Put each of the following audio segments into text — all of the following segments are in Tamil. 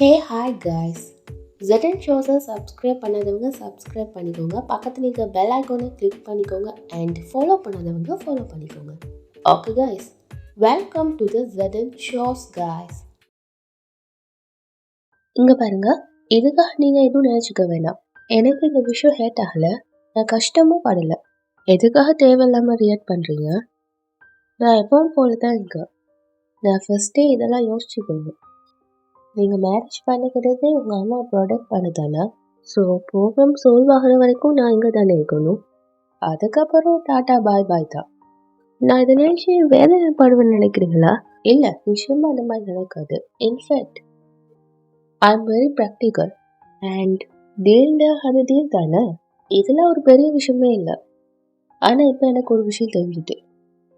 ஹே ஹாய் காய்ஸ் ஜெட்டன் ஷோஸை சப்ஸ்கிரைப் பண்ணாதவங்க சப்ஸ்கிரைப் பண்ணிக்கோங்க. பக்கத்தில் இருக்க பெல் ஐக்கோனை கிளிக் பண்ணிக்கோங்க அண்ட் ஃபாலோ பண்ணாதவங்க ஃபாலோ பண்ணிக்கோங்க. Okay guys welcome to the ஜெட்டன் shows guys இங்கே பாருங்க இதுக்காக நீங்கள் எதுவும் நினச்சிக்க வேணாம். எனக்கு இந்த விஷயம் ஹேட் ஆகலை நான் கஷ்டமும் படலை. எதுக்காக தேவையில்லாமல் ரியாக்ட் பண்ணுறீங்க நான் எப்பவும் போல தான் இருக்கேன். நான் ஃபஸ்ட்டே இதெல்லாம் யோசிச்சுக்கோங்க நீங்கள் மேரேஜ் பண்ணிக்கிறதே உங்கள் அம்மா ப்ராடக்ட் பண்ணுதானே? ஸோ ப்ரோக்ராம் சால்வ் ஆகிற வரைக்கும் நான் இங்கே தானே இருக்கணும். அதுக்கப்புறம் டாட்டா பாய் பாய் தான். நான் இதை நினச்சி வேதனைப்படுவேன்னு நினைக்கிறீங்களா? இல்லை நிச்சயமாக அந்த மாதிரி நடக்காது. In fact I am very practical and டீல்டா அது டீல் தானே? இதெல்லாம் ஒரு பெரிய விஷயமே இல்லை. ஆனால் இப்போ எனக்கு ஒரு விஷயம் தெரிஞ்சுட்டு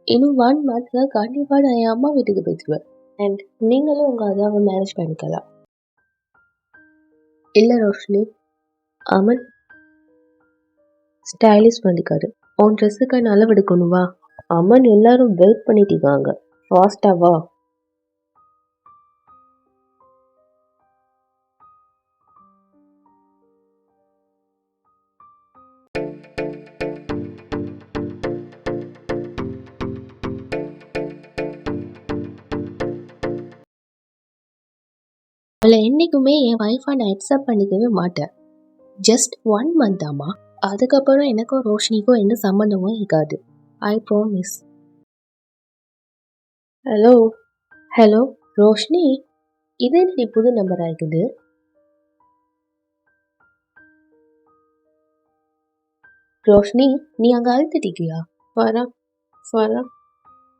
இன்னும் ஒன் மந்த்தில் கண்டிப்பாக நான் என் அம்மா வீட்டுக்கு போயிடுவேன் அண்ட் நீங்களும் உங்கள் அதாவை மேரேஜ் பண்ணிக்கலாம். இல்லை ரோஷினி அமன் ஸ்டைலிஷ் பண்ணிக்காரு உன் ட்ரெஸ்ஸுக்கு அளவு எடுக்கணும் வா அம்மன் எல்லாரும் வெயிட் பண்ணிட்டு இருக்காங்க. ஃபாஸ்டா வா. அவளை என்றைக்குமே என் ஒய்ஃபை நான் அக்செப்ட் பண்ணிக்கவே மாட்டேன். ஜஸ்ட் ஒன் மந்த் ஆமா. அதுக்கப்புறம் எனக்கும் ரோஷினிக்கும் எந்த சம்மந்தமும் இருக்காது. I promise hello hello Roshini? இது என்னடி புது நம்பர் இருக்குது? ரோஷினி நீ அங்கே அழுத்திட்டிக்கியா வரா வரா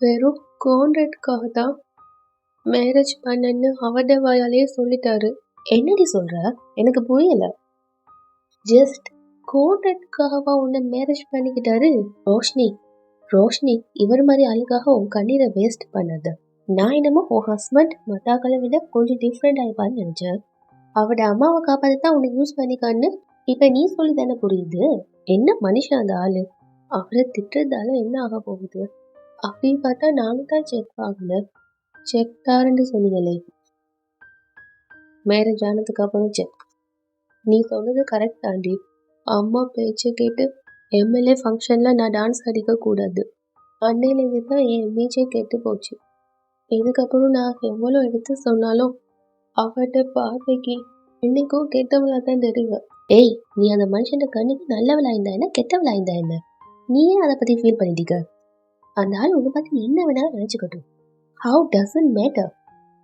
வெறும் கான்ட்ராக்டுக்காக தான் மேரேஜ் பண்ணன்னு அவட வாயாலே சொல்லிட்டாரு. என்னடி சொல்ற? எனக்கு புரியல. ஜஸ்ட் கோடட்காகவா உன்னை மேரேஜ் பண்ணிக்கிட்டாரு ரோஷினி. ரோஷினி இவர் மாதிரி ஆளுக்காக உன் கண்ணீரை வேஸ்ட் பண்ணாத. நான் என்னமோ உன் ஹஸ்பண்ட் மத்தாக்களை விட கொஞ்சம் டிஃப்ரெண்ட் ஆயிப்பான்னு நினைச்சேன். அவட அம்மாவை காப்பாற்ற தான் உன்னை யூஸ் பண்ணிக்கான்னு இப்ப நீ சொல்லி தானே புரியுது? என்ன மனுஷன் அந்த ஆளு? அவரை திட்டுறதால என்ன ஆக போகுது? அப்படின்னு பார்த்தா நானும் தான் செக் ஆகல. செக் சொல்லுதலே மேரேஜ் ஆனதுக்கு அப்புறம் செக் நீ சொன்னது கரெக்ட் தாண்டி. அம்மா பேச்சை கேட்டு எம்எல்ஏ ஃபங்க்ஷனில் நான் டான்ஸ் அடிக்கக்கூடாது அன்னையிலேருந்து தான் என் இமேஜே கெட்டு போச்சு. இதுக்கப்புறம் நான் எவ்வளோ எடுத்து சொன்னாலும் அவட்ட பார்வைக்கு இன்னைக்கும் கெட்டவளாக தான் தெரியுவேன் ஏய் நீ அந்த மனுஷன் கண்ணுக்கு நல்லவளா இருந்தா என்ன கெட்டவளா இருந்தா என்ன? நீயே அதை பற்றி ஃபீல் பண்ணிட்டீங்க அந்த ஆள் உன்னை பார்த்து என்ன வேணாலும் நினச்சிக்கட்டும். ஹவு டசன்ட் மேட்டர்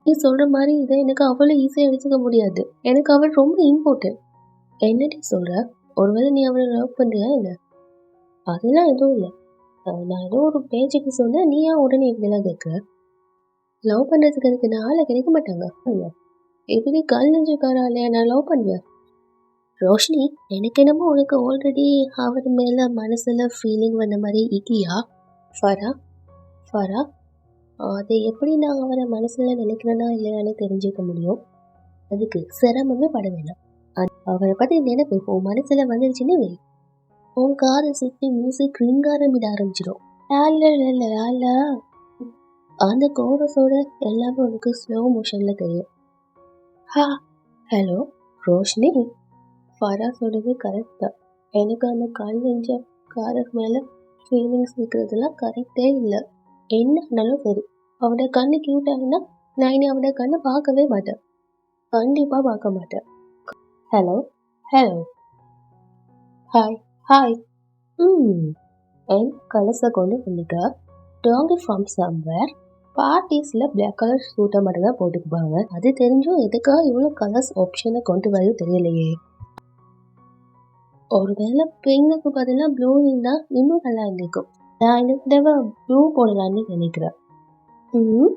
நீ சொல்கிற மாதிரி இதை எனக்கு அவ்வளோ ஈஸியாக எடுத்துக்க முடியாது. எனக்கு அவள் ரொம்ப இம்பார்ட்டன்ட் என்னடி சொல்கிற ஒருவேளை நீ அவளை லவ் பண்ணுறியா என்ன? அதெல்லாம் எதுவும் இல்லை. நான் ஏதோ ஒரு பேச்சுக்கு சொன்னேன் நீ ஏன் உடனே இப்படிலாம் கேட்குற லவ் பண்ணுறதுக்கு எனக்கு நான் ஆளை கிடைக்க மாட்டாங்க? இல்லை எப்படி கால் நெஞ்சுக்கார இல்லையா நான் லவ் பண்ணுவேன் ரோஷினி எனக்கு என்னமோ உனக்கு ஆல்ரெடி அவர் மேலே மனசில் ஃபீலிங் வந்த மாதிரி இக்கியா ஃபரா? ஃபரா? அதை எப்படி நான் அவரை மனசில் நினைக்கிறேனா இல்லையான்னு தெரிஞ்சுக்க முடியும். அதுக்கு சிரமமே பட வேணாம். அவரை பற்றி நினைப்பு உன் மனசில் வந்துருச்சுன்னு வை. உன் காதை சுற்றி மியூசிக் ரிங்காரமிட ஆரம்பிச்சிடும். அந்த கோரஸோட எல்லாமே உனக்கு ஸ்லோ மோஷனில் தெரியும். ஹா ஹலோ ரோஷினி. ஃபரா சொல்கிறது கரெக்ட் தான். எனக்கு அந்த கால் நெஞ்ச காரக்கு மேலே ஃபீலிங்ஸ் இருக்கிறதுலாம் கரெக்டே இல்லை. என்ன ஆனாலும் சரி. அவட கண்ணு கியூட்டாகுன்னா நான் இனி அவட கண்ணை பார்க்கவே மாட்டேன். கண்டிப்பாக பார்க்க மாட்டேன். ஹலோ ஹலோ ஹாய் ஹாய் ம். என் கலர்ஸை கொண்டு வந்துக்க டாங்கி ஃப்ரம் சம்வேர் பார்ட்டிஸில் பிளாக் கலர் சூட்டை மட்டும் தான் போட்டுக்குப்பாங்க அது தெரிஞ்சும் எதுக்காக இவ்வளோ கலர்ஸ் ஆப்ஷனை கொண்டு வரது தெரியலையே. ஒருவேளை பிங்குக்கு பதிலாக ப்ளூ இருந்தால் இன்னும் நல்லா இருந்திருக்கும். நான் இந்த தடவை ப்ளூ போடலான்னு நினைக்கிறேன் ம்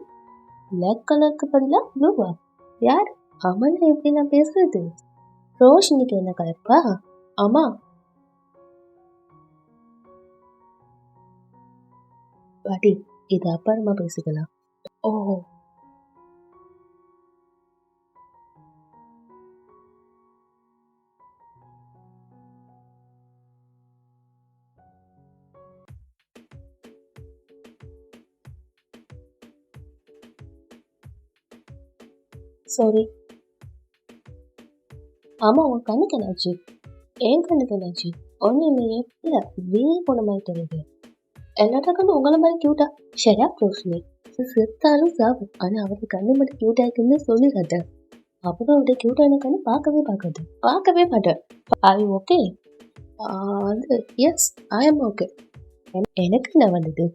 பிளாக் கலருக்கு பதிலாக ப்ளூவா யார் அமன் எப்படி நான் பேசுறது ரோஷினிக்கு என்ன கலப்பா ஆமா பாட்டி இது அப்புறமா பேசிக்கலாம் ஓ சாரி ஆமா உன் கண்ணுக்கு என்னாச்சு? என் கண்ணுக்கு என்னாச்சு? ஒன்றும் இல்லையே. இல்லை வீண் போன மாதிரி தெரியுது எல்லாத்த கண்ணு? உங்களை மாதிரி கியூட்டா சரியா ரோஷினி. செத்தாலும் சாவு. ஆனால் அவருக்கு கண்ணு மட்டும் கியூட்டா இருக்குன்னு சொல்லிடாத. அப்புறம் அவருடைய கியூட்டான கண்ணு பார்க்கவே பார்க்காது. பார்க்கவே மாட்டேன் ஐ ஓகே அது எஸ் ஐ எம் ஓகே எனக்கு என்ன வந்தது?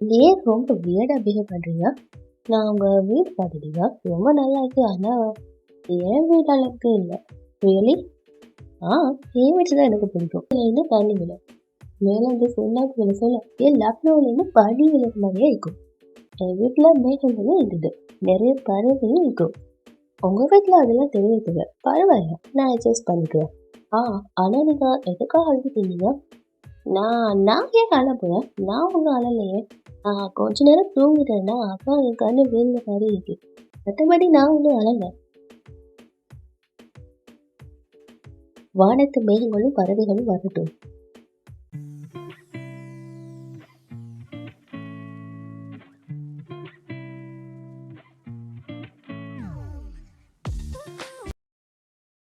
ஏன் ரொம்ப வியர்டாக பிஹேவ் பண்ணுறீங்க நான் உங்கள் வீடு பார்த்துட்டீங்க. ரொம்ப நல்லா இருக்குது ஆனால் என் வீடு அளவுக்கு இல்லை. ரியலி ஆ என் வீட்டு தான் எனக்கு பிடிக்கும். இதுலேருந்து தண்ணி விழும் மேலே வந்து சொல்லாக்கு விழ சொல்ல. ஏன் லக்னோவிலேருந்து படி விழுற மாதிரியே இருக்கும். என் வீட்டில் மேகங்களும் இருந்தது நிறைய பறவையும் இருக்கும். உங்கள் வீட்டில் அதெல்லாம் தெரிவித்துங்க பரவாயில்ல. நான் அட்ஜஸ்ட் பண்ணிக்கிறேன். ஆ ஆனால் நீங்கள் எதுக்காக அழுதுட்டீங்க? நான் நான் ஏன் அழ போகிறேன் நான் ஒன்றும் அழலையே நான் கொஞ்ச நேரம் தூங்கிட்டேன்னா அக்கா என் கண்ணு விழுந்த மாதிரி இருக்கு. மற்றபடி நான் ஒன்றும் அழலை வானத்து மேகங்களும் பறவைகளும் வரட்டும்.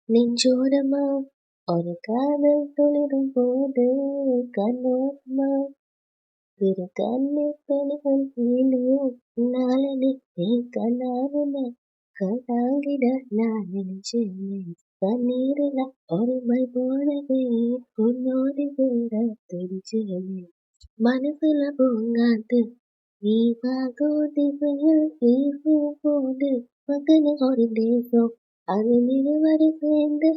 நெஞ்சோரமா ஒரு காதல் துளிரும் போது கண்ணோரமா திரு கண்ணு பெண்கள் நீளும். நாளனே என் கண்ணாருன கண்ணாங்கிட நான் நினைச்சேன். கண்ணீரில ஒரு மை போனதே உன்னோடி வேற தெரிஞ்சேன் மனசுல பூங்காத்து நீ பாகோடி புயல் போது மகன ஒரு தேசம். அது நிறுவரை சேர்ந்து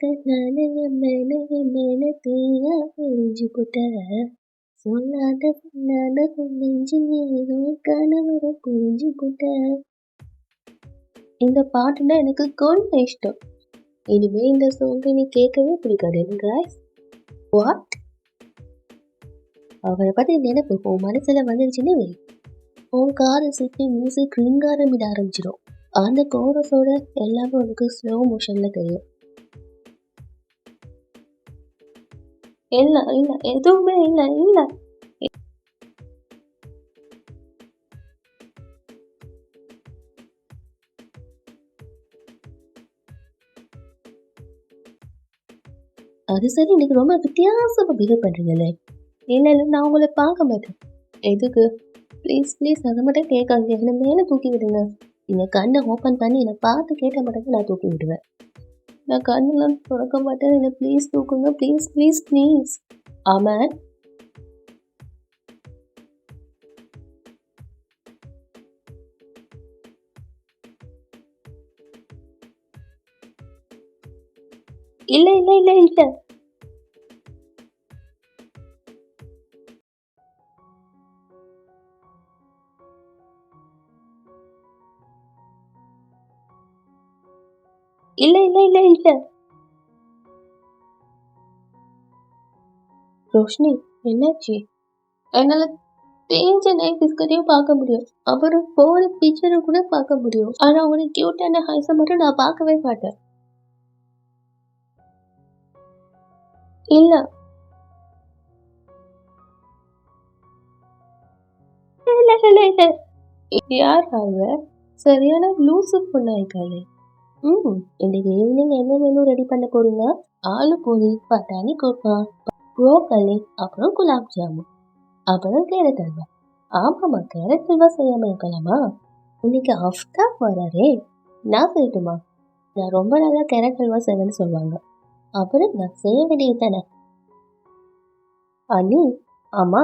கண்ணால கண்ணால மேல தீயா எரிஞ்சு புட்ட சொல்லாத சொல்லாத நெஞ்சு ஏதோ கணவரை புரிஞ்சு இந்த பாட்டுனா எனக்கு கொஞ்சம் இஷ்டம். இனிமே இந்த சாங்கை நீ கேட்கவே பிடிக்காது எனக்கு வாட் அவரை பத்தி நினைப்பு உன் மனசுல வந்துருச்சுன்னு உன் காரை சுற்றி மியூசிக் ரிங்காரமிட ஆரம்பிச்சிடும். அந்த கோரஸோட எல்லாமே உனக்கு ஸ்லோ மோஷன்ல தெரியும். இல்லை இல்லை எதுவுமே இல்லை இல்லை. அது சரி இன்னைக்கு ரொம்ப வித்தியாசமா பிஹேவ் பண்ணுறீங்களே இல்லை இல்லை நான் உங்களை பார்க்க மாட்டேன். எதுக்கு? ப்ளீஸ் ப்ளீஸ் அதை மட்டும் கேட்காதீங்க. என்னை மேலே தூக்கி விடுங்க. நீங்கள் கண்ணை ஓப்பன் பண்ணி என்னை பார்த்து கேட்ட மட்டும் நான் தூக்கி விடுவேன். நான் கண்ணெல்லாம் திறக்க மாட்டேன். என்னை ப்ளீஸ் தூக்குங்க. ப்ளீஸ் ப்ளீஸ் ப்ளீஸ் ஆமாம். இல்லை இல்லை இல்லை இல்லை. இல்ல இல்ல இல்ல இல்ல. ரோஷினி என்னாச்சு? என்னால தேஞ்ச நைட் பிஸ்கட்டையும் பார்க்க முடியும். அப்புறம் போன பிக்சரும் கூட பார்க்க முடியும். ஆனா அவனுக்கு கியூட்டான ஹைஸை மட்டும் நான் பார்க்கவே மாட்டேன். இல்ல. இல்ல இல்ல இல்ல. யார் அவ? சரியான லூசு பொண்ணாய்க்காளே ம் இன்னைக்கு ஈவினிங் என்ன மெனு ரெடி பண்ண போறீங்க? ஆலு பூரி பட்டாணி கோப்பா ப்ரோக்கலி அப்புறம் குலாப் ஜாமுன். அப்புறம் கேரட் அல்வா. ஆமாம்மா கேரட் அல்வா செய்யாம இருக்கலாமா? இன்னைக்கு அஃப்தா வராரே நான் செய்யட்டுமா? நான் ரொம்ப நல்லா கேரட் அல்வா செய்வேன்னு சொல்லுவாங்க. அப்புறம் நான் செய்ய வேண்டியது தானே? அனி ஆமா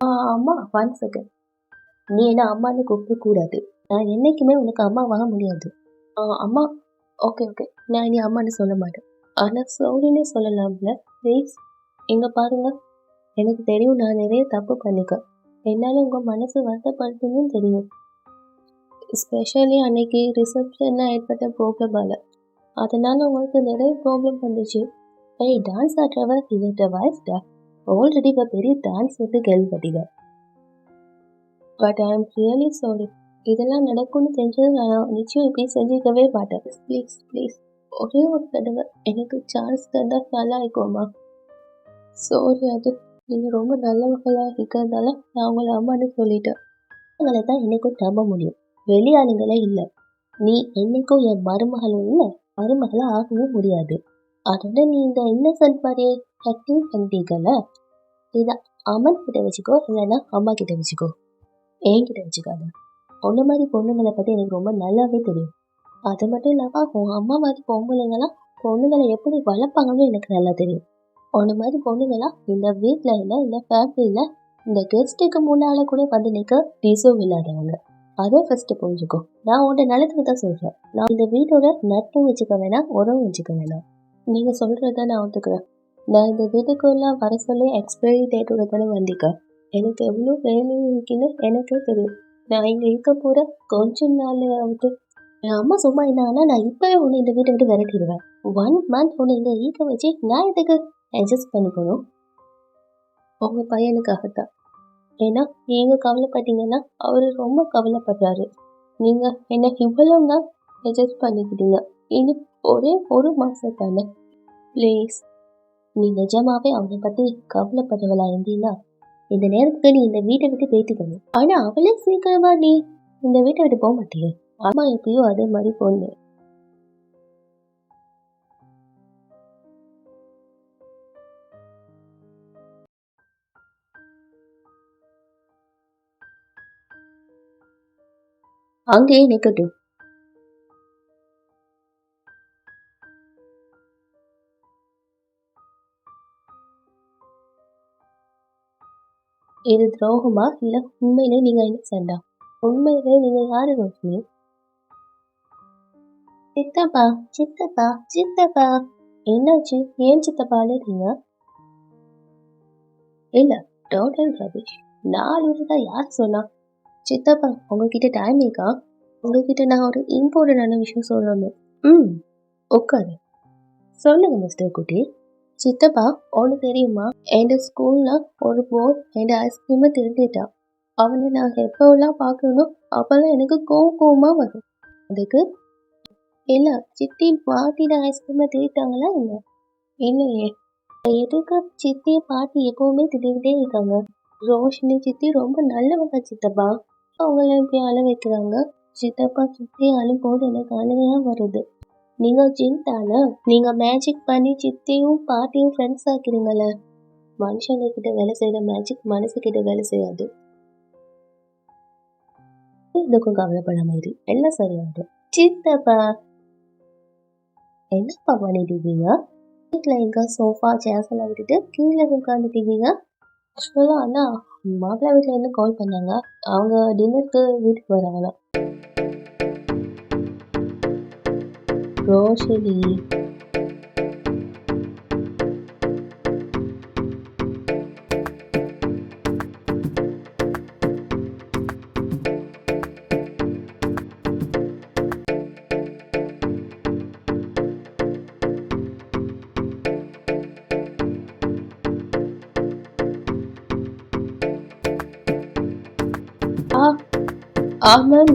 ஆ, அம்மா ஒன் செகண்ட் நீ என்ன அம்மான்னு கூப்பிடக்கூடாது நான் என்றைக்குமே உனக்கு அம்மாவாக முடியாது. அம்மா ஓகே ஓகே நான் இனி அம்மான்னு சொல்ல மாட்டேன். ஆனால் சோரின்னு சொல்லலாம்ல ப்ளீஸ் இங்கே பாருங்க. எனக்கு தெரியும் நான் நிறைய தப்பு பண்ணிக்கேன் என்னால் உங்கள் மனசு வருத்தப்படுத்துன்னு தெரியும். ஸ்பெஷலி அன்னைக்கு ரிசப்ஷனில் ஏற்பட்ட ப்ராப்ளமால அதனால் உங்களுக்கு நிறைய ப்ராப்ளம் வந்துச்சு. ஏய் டான்ஸ் ஆடுறவ இவர்கிட்ட வாய்ஸ்டா ஆல்ரெடி இப்போ பெரிய டான்ஸ் வந்து கேள்விப்பட்டீங்க. But I am really sorry இதெல்லாம் நடக்கும்னு தெரிஞ்சது நான் நிச்சயம் இப்படி செஞ்சுக்கவே மாட்டேன். ப்ளீஸ் ப்ளீஸ் ஒரே ஒரு தடவை எனக்கு சான்ஸ் தந்தால் நல்லா இருக்கும்மா சாரி அது நீங்கள் ரொம்ப நல்லவங்களாக இருக்கிறதால நான் உங்களை அம்மான்னு சொல்லிட்டேன். உங்களை தான் என்னைக்கும் நம்ப முடியும். வெளியாளுங்களே இல்லை. நீ என்னைக்கும் என் மருமகளும் இல்லை மருமகளாக ஆகவும் முடியாது. அதோட நீ இந்த இன்னசென்ட் மாதிரியே கட்டிங் பண்ணிட்டீங்கல்ல இதை அம்மன் கிட்ட வச்சுக்கோ இல்லைன்னா அம்மா கிட்ட வச்சுக்கோ. என்கிட்ட வச்சுக்காத. உன்ன மாதிரி பொண்ணுங்களை பற்றி எனக்கு ரொம்ப நல்லாவே தெரியும். அது மட்டும் இல்லாமல் உன் அம்மா மாதிரி பொம்பளைங்களாம் பொண்ணுங்களை எப்படி வளர்ப்பாங்கன்னு எனக்கு நல்லா தெரியும். உன்ன மாதிரி பொண்ணுங்களாம் இந்த வீட்டில் இல்லை இல்லை ஃபேமிலியில் இந்த கெஸ்ட்டுக்கு முன்னால் கூட வந்து நிற்க டிசர்வ் இல்லாதவங்க. அதை ஃபஸ்ட்டு புரிஞ்சுக்கோ. நான் உன்ட நிலத்துக்கு தான் சொல்கிறேன் நான் இந்த வீட்டோட நட்பும் வச்சுக்க வேணாம் உறவும் வச்சுக்க வேணாம். நீங்கள் சொல்கிறத நான் ஒத்துக்கிறேன். நான் இந்த வீட்டுக்குள்ளே வர சொல்லி எக்ஸ்பைரி டேட்டோட தானே வந்திக்க எனக்கு எவ்வளோ வேலை இருக்குன்னு எனக்கே தெரியும். நான் இங்கே இருக்க போகிற கொஞ்ச நாள் ஆகுது என் அம்மா சும்மா இருந்தாங்கன்னா நான் இப்போவே உன்னை இந்த வீட்டை விட்டு விரட்டிடுவேன். ஒன் மந்த் உன்னை இங்கே இருக்க வச்சு நான் இதுக்கு அட்ஜஸ்ட் பண்ணிக்கணும்? உங்கள் பையனுக்காகத்தான். ஏன்னா நீங்கள் கவலைப்பட்டீங்கன்னா அவர் ரொம்ப கவலைப்படுறாரு. நீங்கள் என்ன இவ்வளோ நாள் அட்ஜஸ்ட் பண்ணிக்கிட்டீங்க. இனி ஒரே ஒரு மாதம் தானே ப்ளீஸ் நீ நிஜமாவே அவனை பற்றி கவலைப்படுறவளா இருந்தீங்கன்னா இந்த நேரத்துக்கு நீ இந்த வீட்டை விட்டு பேத்திக்கணும் ஆனா அவளே சீக்கிரமா நீ இந்த வீட்டை விட்டு போக மாட்டியே. அம்மா எப்பயோ அதே மாதிரி பொண்ணு. அங்கேயே நிக்கட்டும். இது துரோகமா? இல்ல உண்மையிலே நீங்க இன்னசென்டா உண்மையிலே நீங்க யாரு ரோஷினி? சித்தப்பா சித்தப்பா சித்தப்பா. என்னாச்சு? ஏன் சித்தப்பா அழுறீங்க இல்ல டோட்டல் ரபிஷ் நான் அழுறதா யார் சொன்னா? சித்தப்பா உங்ககிட்ட டைம் இருக்கா? உங்ககிட்ட நான் ஒரு இம்பார்ட்டண்டான விஷயம் சொல்லணும். ம் உட்காரு. சொல்லுங்க மிஸ்டர் குட்டி. சித்தப்பா ஒன்று தெரியுமா என் ஸ்கூல்ல ஒரு போய் என் ஐஸ்கிரீமை திருடிட்டான் அவனை நான் எப்போல்லாம் பார்க்கணும் அப்போல்லாம் எனக்கு கோவம் கோவமா வரும். அதுக்கு இல்லை சித்தி பாட்டியோட ஐஸ்கிரீமை திருட்டாங்களா இல்ல இல்லையே எதுக்கு சித்தி பாட்டி எப்பவுமே திட்டிகிட்டே இருக்காங்க. ரோஷினி சித்தி ரொம்ப நல்லவங்க சித்தப்பா. அவங்கள இப்படி அழ வைக்கிறாங்க. சித்தப்பா சித்தி அழும்போது எனக்கு அழுகையா வருது. நீங்க ஜின் தானே நீங்க மேஜிக் பண்ணி சித்தியும் பாட்டியும் ஃப்ரெண்ட்ஸ் ஆக்கிறீங்களே மனுஷங்க கிட்ட வேலை செய்யற மேஜிக் மனசு கிட்ட வேலை செய்யாது. இதுக்கும் கவலைப்படாம இரு எல்லாம் சரியாயிடும். சித்தப்பா. என்னப்பா பண்ணிட்டு இருக்கீங்க வீட்டில் எங்கே சோஃபா சேர்ஸ் எல்லாம் விட்டுட்டு கீழே உட்காந்துட்டு இருக்கீங்க ஆக்சுவலாக அண்ணா. மாப்பிள்ளை வீட்டில் இருந்து கால் பண்ணாங்க? அவங்க டின்னருக்கு வீட்டுக்கு வராங்களாம் ரோஷினி ஆ ஆமாம்